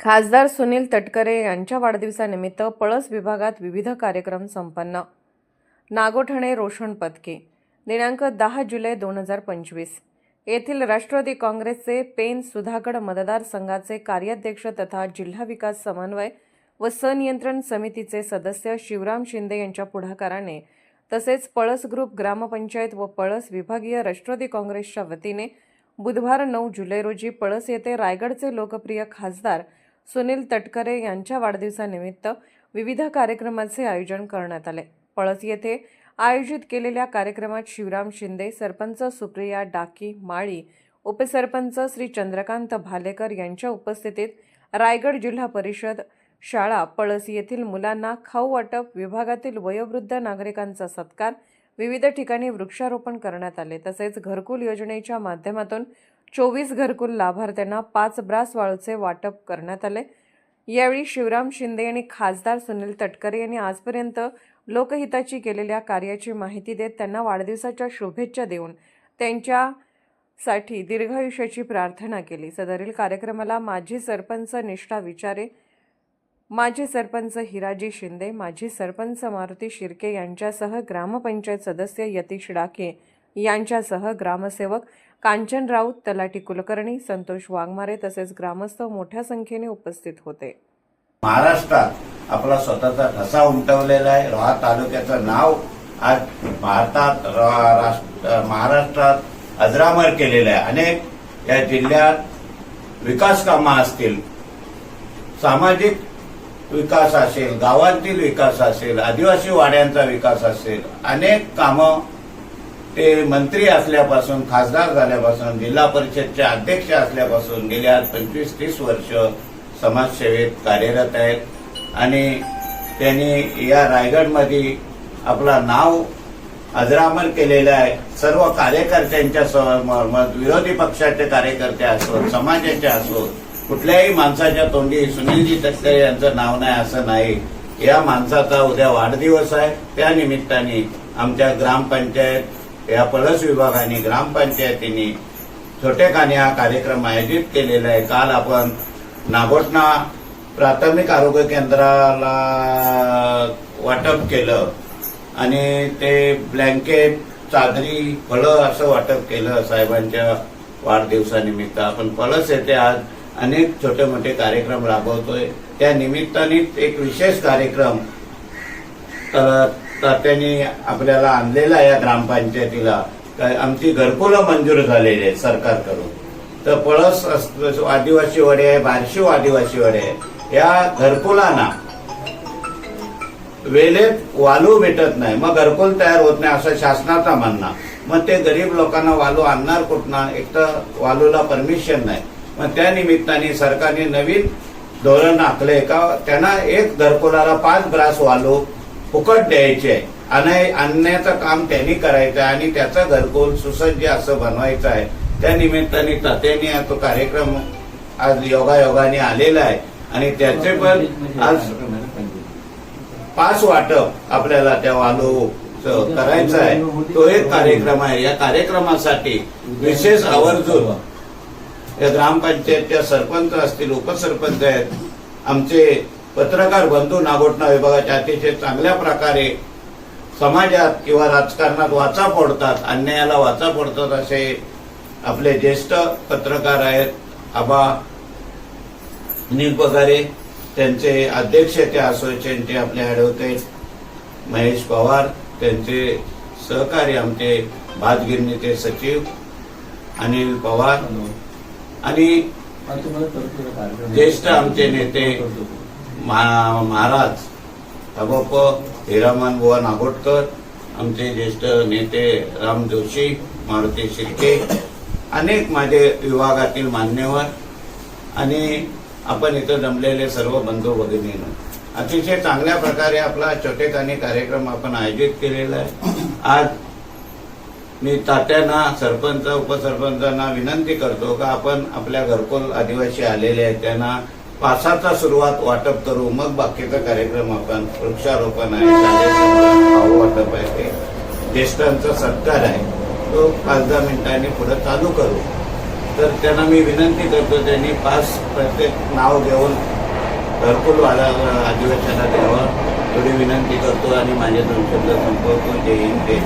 खासदार सुनील तटकरे यांच्या वाढदिवसानिमित्त पळस विभागात विविध कार्यक्रम संपन्न. नागोठणे रोशन पदके दिनांक दहा जुलै दोन हजार पंचवीस. येथील राष्ट्रवादी काँग्रेसचे पेन सुधागड मतदारसंघाचे कार्याध्यक्ष तथा जिल्हा विकास समन्वय व सनियंत्रण समितीचे सदस्य शिवराम शिंदे यांच्या पुढाकाराने तसेच पळस ग्रुप ग्रामपंचायत व पळस विभागीय राष्ट्रवादी काँग्रेसच्या वतीने बुधवार नऊ जुलै रोजी पळस येथे रायगडचे लोकप्रिय खासदार सुनील तटकरे यांच्या वाढदिवसानिमित्त विविध कार्यक्रमाचे आयोजन करण्यात आले. पळस येथे आयोजित केलेल्या कार्यक्रमात शिवराम शिंदे सरपंच सुप्रिया डाकी माळी उपसरपंच श्री चंद्रकांत भालेकर यांच्या उपस्थितीत रायगड जिल्हा परिषद शाळा पळस येथील मुलांना खाऊ वाटप विभागातील वयोवृद्ध नागरिकांचा सत्कार विविध ठिकाणी वृक्षारोपण करण्यात आले. तसेच घरकुल योजनेच्या माध्यमातून चोवीस घरकुल लाभार्थ्यांना पाच ब्रास वाळूचे वाटप करण्यात आले. यावेळी शिवराम शिंदे आणि खासदार सुनील तटकरे यांनी आजपर्यंत लोकहिताची केलेल्या कार्याची माहिती देत त्यांना वाढदिवसाच्या शुभेच्छा देऊन त्यांच्यासाठी दीर्घायुष्याची प्रार्थना केली. सदरील कार्यक्रमाला माजी सरपंच निष्ठा विचारे माजी सरपंच हिराजी शिंदे माजी सरपंच मारुती शिर्के यांच्यासह ग्रामपंचायत सदस्य यतीश डाके यांच्यासह ग्रामसेवक कांचन राऊत तलाठी कुलकर्णी संतोष वाघमारे तसेच ग्रामस्थ मोठ्या संख्येने उपस्थित होते. महाराष्ट्रात आपला स्वतःचा ठसा उमटवलेला आहे. रोहा तालुक्याचं नाव आज भारतात महाराष्ट्रात अजरामर केलेलं आहे. अनेक या जिल्ह्यात विकास कामं असतील. सामाजिक विकास असेल गावांतील विकास असेल आदिवासी वाड्यांचा विकास असेल अनेक कामं ते मंत्री असल्यापासून खासदार झाल्यापासून जिल्हा परिषदचे अध्यक्ष असल्यापासून गेल्या पंचवीस तीस वर्ष समाजसेवेत कार्यरत आहेत. आणि त्यांनी या रायगडमध्ये आपला नाव अजरामर केलेलं आहे. सर्व कार्यकर्त्यांच्या स- विरोधी पक्षाचे कार्यकर्ते असोत समाजाचे असोत कुठल्याही माणसाच्या तोंडी सुनीलजी तटकरे यांचं नाव नाही असं नाही. या माणसाचा उद्या वाढदिवस आहे. त्या निमित्ताने आमच्या ग्रामपंचायत या पळस विभागाने ग्रामपंचायतीने छोटेखानी हा कार्यक्रम आयोजित केलेला आहे. काल आपण नागोटना प्राथमिक आरोग्य केंद्राला वाटप केलं आणि ते ब्लँकेट चादरी फळं असं वाटप केलं साहेबांच्या वाढदिवसानिमित्त. आपण पळस येथे आज अनेक छोटे मोठे कार्यक्रम राबवतोय. त्या निमित्ताने एक विशेष कार्यक्रम तात्यांनी आपल्याला आणलेला या ग्रामपंचायतीला. आमची घरकुलं मंजूर झालेली आहेत सरकारकडून. तर पळस आदिवासी वडे आहे बारशिव आदिवासी वडे आहे. या घरकुलांना वेळेत वालू भेटत नाही. मग घरकुल तयार होत नाही असं शासनाचा म्हणणं. मग ते गरीब लोकांना वालू आणणार कुठनं? एक तर वालूला परमिशन नाही. मग त्या निमित्ताने सरकारने नवीन धोरण आखले का? त्यांना एक घरकुलाला पाच ब्रास वालू फुकट द्यायचे. आहे आणि आणण्याचं काम त्यांनी करायचं आहे आणि त्याचं घरकुल सुसज्ज असं बनवायचं आहे. त्या निमित्ताने तात्यांनी तो कार्यक्रम आज योगायोगाने आलेला आहे. आणि त्याचे पण आज पाच वाटप आपल्याला त्या वालू करायचं आहे. तो एक कार्यक्रम आहे. या कार्यक्रमासाठी विशेष आवर्जून या ग्रामपंचायतच्या सरपंच असतील उपसरपंच आहेत आमचे पत्रकार बंधू नागोटणा विभागाचे अतिशय चांगल्या प्रकारे समाजात किंवा राजकारणात वाचा फोडतात अन्यायाला वाचा फोडतात असे आपले ज्येष्ठ पत्रकार आहेत आबा अनिल पगारे. त्यांचे अध्यक्ष त्या असोसिएशनचे आपले ऍडव्होकेट महेश पवार त्यांचे सहकारी आमचे भातगिरणीचे सचिव अनिल पवार. आणि ज्येष्ठ आमचे नेते महाराज अबप हिरामन बुवा नागोटकर आमचे ज्येष्ठ नेते राम जोशी मारुती शिर्के अनेक माझे विभागातील मान्यवर आणि आपण इथं जमलेले सर्व बंधू भगिनीनं. अतिशय चांगल्या प्रकारे आपला छोटेखानी कार्यक्रम आपण आयोजित केलेला आहे. आज मी तात्यांना सरपंच उपसरपंचांना विनंती करतो का आपण आपल्या घरकुल आदिवासी आलेले आहेत त्यांना पासाचा सुरुवात वाटप करू मग बाकीचा कार्यक्रम आपण वृक्षारोपण आहे शालेय वाटप आहे ते ज्येष्ठांचा सत्कार आहे तो पाच दहा मिनिटांनी पुढे चालू करू. तर त्यांना मी विनंती करतो त्यांनी पास प्रत्येक नाव घेऊन घरकुल वाला अधिवेशनात यावं थोडी विनंती करतो आणि माझे दोन शब्द संपवतो. जे येईल ते